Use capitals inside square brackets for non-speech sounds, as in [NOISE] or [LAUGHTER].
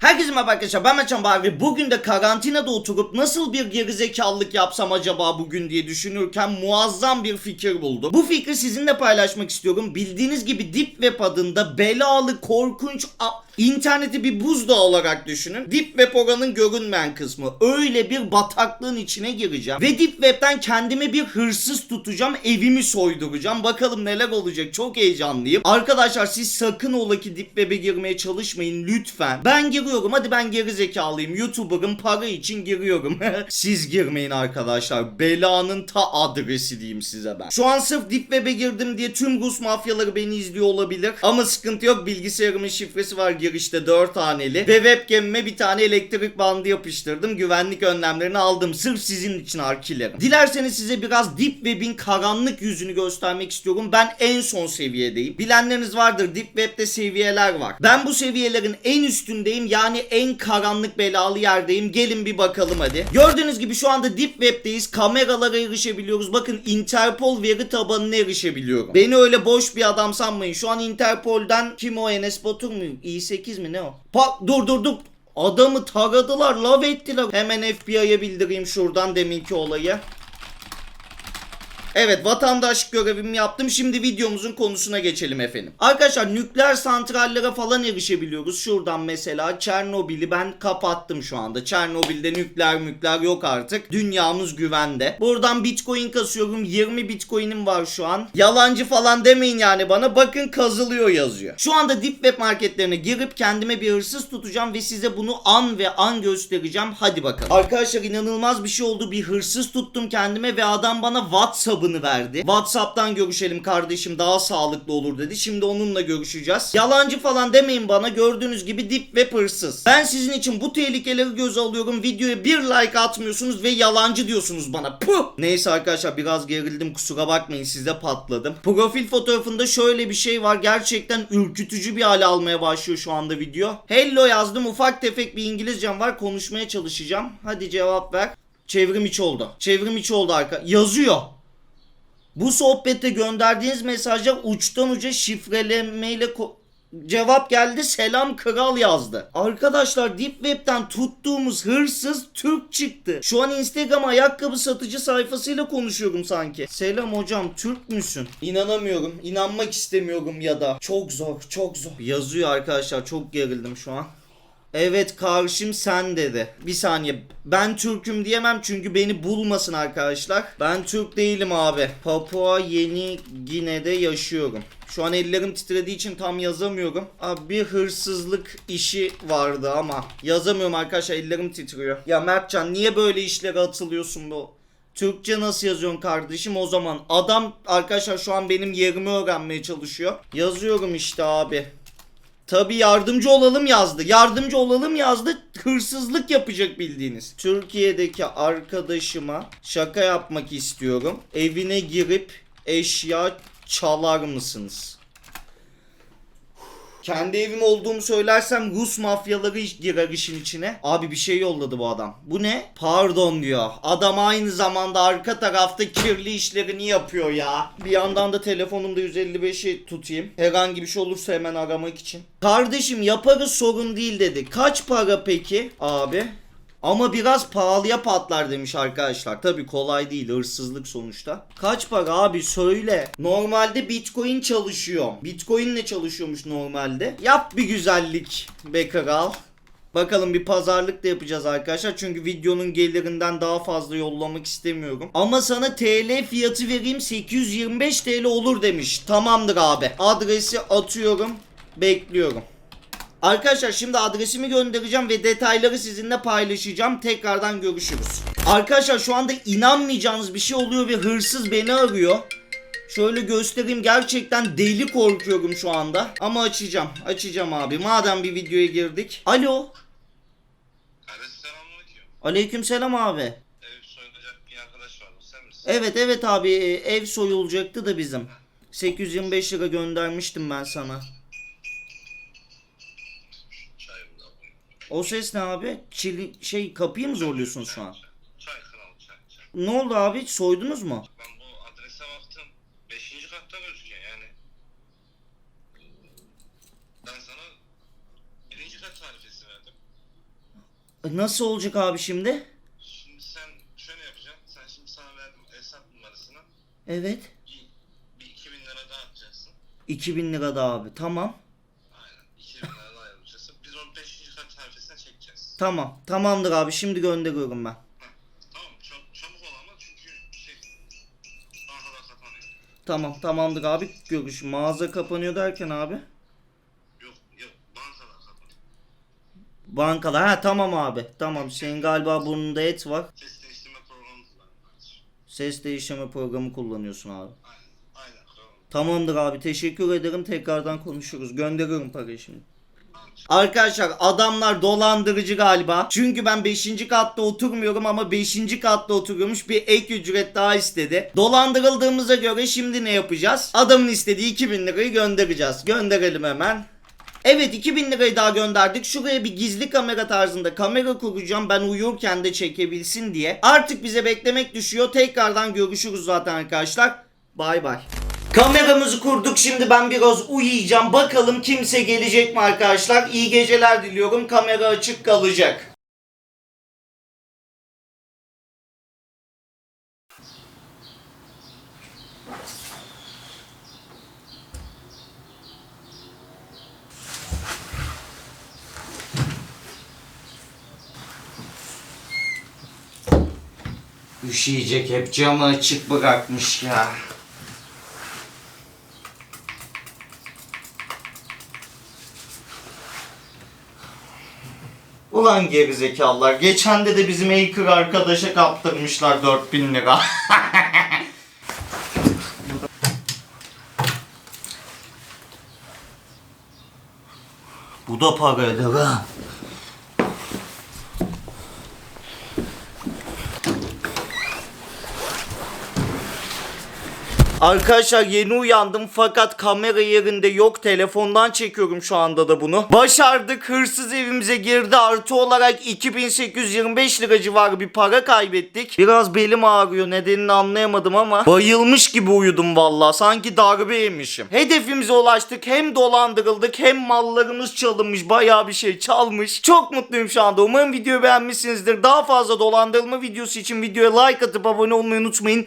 Herkese merhaba arkadaşlar ben Meçhan Bahri. Bugün de karantinada oturup nasıl bir gerizekalılık yapsam acaba bugün diye düşünürken muazzam bir fikir buldum. Bu fikri sizinle paylaşmak istiyorum. Bildiğiniz gibi Deep Web adında belalı, korkunç, a- interneti bir buzdağı olarak düşünün. Deep Web oranın görünmeyen kısmı. Öyle bir bataklığın içine gireceğim. Ve Deep Web'den kendime bir hırsız tutacağım. Evimi soyduracağım. Bakalım neler olacak. Çok heyecanlıyım. Arkadaşlar siz sakın ola ki Deep Web'e girmeye çalışmayın lütfen. Ben giriyorum. Hadi ben geri zekalıyım. YouTuber'ım para için giriyorum. [LAUGHS] siz girmeyin arkadaşlar. Belanın ta adresi diyeyim size ben. Şu an sırf Deep Web'e girdim diye tüm Rus mafyaları beni izliyor olabilir. Ama sıkıntı yok. Bilgisayarımın şifresi var girişte 4 haneli. Ve webcam'ime bir tane elektrik bandı yapıştırdım. Güvenlik önlemlerini aldım. Sırf sizin için arkilerim. Dilerseniz size biraz Deep Web'in karanlık yüzünü göstermek istiyorum. Ben en son seviyedeyim. Bilenleriniz vardır. Deep Web'de seviyeler var. Ben bu seviyelerin en üstündeyim. Yani en karanlık belalı yerdeyim. Gelin bir bakalım hadi. Gördüğünüz gibi şu anda Deep Web'deyiz. Kameralara erişebiliyoruz. Bakın Interpol veri tabanına erişebiliyorum. Beni öyle boş bir adam sanmayın. Şu an Interpol'den kim o Enes Batur mu? İ8 mi ne o? Pa dur dur dur. Adamı taradılar, lav ettiler. Hemen FBI'ye bildireyim şuradan deminki olayı. Evet vatandaşlık görevimi yaptım. Şimdi videomuzun konusuna geçelim efendim. Arkadaşlar nükleer santrallere falan erişebiliyoruz. Şuradan mesela Çernobil'i ben kapattım şu anda. Çernobil'de nükleer mükleer yok artık. Dünyamız güvende. Buradan bitcoin kasıyorum. 20 bitcoin'im var şu an. Yalancı falan demeyin yani bana. Bakın kazılıyor yazıyor. Şu anda deep web marketlerine girip kendime bir hırsız tutacağım ve size bunu an ve an göstereceğim. Hadi bakalım. Arkadaşlar inanılmaz bir şey oldu. Bir hırsız tuttum kendime ve adam bana WhatsApp'ını verdi. WhatsApp'tan görüşelim kardeşim daha sağlıklı olur dedi. Şimdi onunla görüşeceğiz. Yalancı falan demeyin bana. Gördüğünüz gibi deep web hırsız. Ben sizin için bu tehlikeleri göze alıyorum. Videoya bir like atmıyorsunuz ve yalancı diyorsunuz bana. Puh! Neyse arkadaşlar biraz gerildim kusura bakmayın size patladım. Profil fotoğrafında şöyle bir şey var. Gerçekten ürkütücü bir hale almaya başlıyor şu anda video. Hello yazdım. Ufak tefek bir İngilizcem var. Konuşmaya çalışacağım. Hadi cevap ver. Çevrim içi oldu. Çevrim içi oldu arka. Yazıyor. Bu sohbette gönderdiğiniz mesajlar uçtan uca şifrelemeyle cevap geldi selam kral yazdı. Arkadaşlar Deep Web'den tuttuğumuz hırsız Türk çıktı. Şu an Instagram ayakkabı satıcı sayfasıyla konuşuyorum sanki. Selam hocam Türk müsün? İnanamıyorum. inanmak istemiyorum ya da. Çok zor çok zor. Yazıyor arkadaşlar çok gerildim şu an. Evet karşım sen dedi. Bir saniye. Ben Türk'üm diyemem çünkü beni bulmasın arkadaşlar. Ben Türk değilim abi. Papua Yeni Gine'de yaşıyorum. Şu an ellerim titrediği için tam yazamıyorum. Abi bir hırsızlık işi vardı ama yazamıyorum arkadaşlar ellerim titriyor. Ya Mertcan niye böyle işlere atılıyorsun bu? Türkçe nasıl yazıyorsun kardeşim o zaman? Adam arkadaşlar şu an benim yerimi öğrenmeye çalışıyor. Yazıyorum işte abi. Tabi yardımcı olalım yazdı. Yardımcı olalım yazdı. Hırsızlık yapacak bildiğiniz. Türkiye'deki arkadaşıma şaka yapmak istiyorum. Evine girip eşya çalar mısınız? Kendi evim olduğumu söylersem Rus mafyaları girer işin içine. Abi bir şey yolladı bu adam. Bu ne? Pardon diyor. Adam aynı zamanda arka tarafta kirli işlerini yapıyor ya. Bir yandan da telefonumda 155'i tutayım. Herhangi bir şey olursa hemen aramak için. Kardeşim yaparız sorun değil dedi. Kaç para peki abi? Ama biraz pahalıya patlar demiş arkadaşlar. Tabi kolay değil hırsızlık sonuçta. Kaç para abi söyle. Normalde bitcoin çalışıyor. Bitcoin ne çalışıyormuş normalde? Yap bir güzellik be kral. Bakalım bir pazarlık da yapacağız arkadaşlar. Çünkü videonun gelirinden daha fazla yollamak istemiyorum. Ama sana TL fiyatı vereyim 825 TL olur demiş. Tamamdır abi. Adresi atıyorum. Bekliyorum. Arkadaşlar şimdi adresimi göndereceğim ve detayları sizinle paylaşacağım. Tekrardan görüşürüz. Arkadaşlar şu anda inanmayacağınız bir şey oluyor ve hırsız beni arıyor. Şöyle göstereyim gerçekten deli korkuyorum şu anda. Ama açacağım. Açacağım abi. Madem bir videoya girdik. Alo. Selamünaleyküm. Aleykümselam abi. Ev soyulacak bir arkadaş vardı. Sen misin? Evet evet abi ev soyulacaktı da bizim. 825 lira göndermiştim ben sana. O ses ne abi? Çili, şey kapıyı mı zorluyorsunuz şu an? Çay kral çay çay. Ne oldu abi? Soydunuz mu? Ben bu adrese baktım. Beşinci katta gözüküyor yani. Ben sana birinci kat tarifesi verdim. Nasıl olacak abi şimdi? Şimdi sen şöyle yapacaksın. Sen şimdi sana verdim hesap numarasını. Evet. Bir, bir 2000 lira daha atacaksın. 2000 lira da abi. Tamam. Tamam. Tamamdır abi. Şimdi gönderiyorum ben. Tamam. Çabuk ol ama çünkü şey bankalar kapanıyor. Tamam. Tamamdır abi. Görüş. Mağaza kapanıyor derken abi. Yok yok bankalar kapanıyor. Bankalar. Ha tamam abi. Tamam. Senin galiba burnunda et var. Ses değiştirme programı. Ses değiştirme programı kullanıyorsun abi. Aynen. Aynen. Tamam. Tamamdır abi. Teşekkür ederim. Tekrardan konuşuruz. Gönderiyorum parayı şimdi. Arkadaşlar adamlar dolandırıcı galiba. Çünkü ben 5. katta oturmuyorum ama 5. katta oturuyormuş bir ek ücret daha istedi. Dolandırıldığımıza göre şimdi ne yapacağız? Adamın istediği 2000 lirayı göndereceğiz. Gönderelim hemen. Evet 2000 lirayı daha gönderdik. Şuraya bir gizli kamera tarzında kamera kuracağım. Ben uyurken de çekebilsin diye. Artık bize beklemek düşüyor. Tekrardan görüşürüz zaten arkadaşlar. Bay bay. Kameramızı kurduk. Şimdi ben biraz uyuyacağım. Bakalım kimse gelecek mi arkadaşlar? İyi geceler diliyorum. Kamera açık kalacak. Üşüyecek hep camı açık bırakmış ya. Ulan gerizekalılar. Geçen de de bizim Aker arkadaşa kaptırmışlar 4000 lira. [LAUGHS] Bu da para eder ha. Arkadaşlar yeni uyandım fakat kamera yerinde yok. Telefondan çekiyorum şu anda da bunu. Başardık. Hırsız evimize girdi. Artı olarak 2825 lira civarı bir para kaybettik. Biraz belim ağrıyor. Nedenini anlayamadım ama bayılmış gibi uyudum valla. Sanki darbe yemişim. Hedefimize ulaştık. Hem dolandırıldık hem mallarımız çalınmış. Bayağı bir şey çalmış. Çok mutluyum şu anda. Umarım videoyu beğenmişsinizdir. Daha fazla dolandırılma videosu için videoya like atıp abone olmayı unutmayın.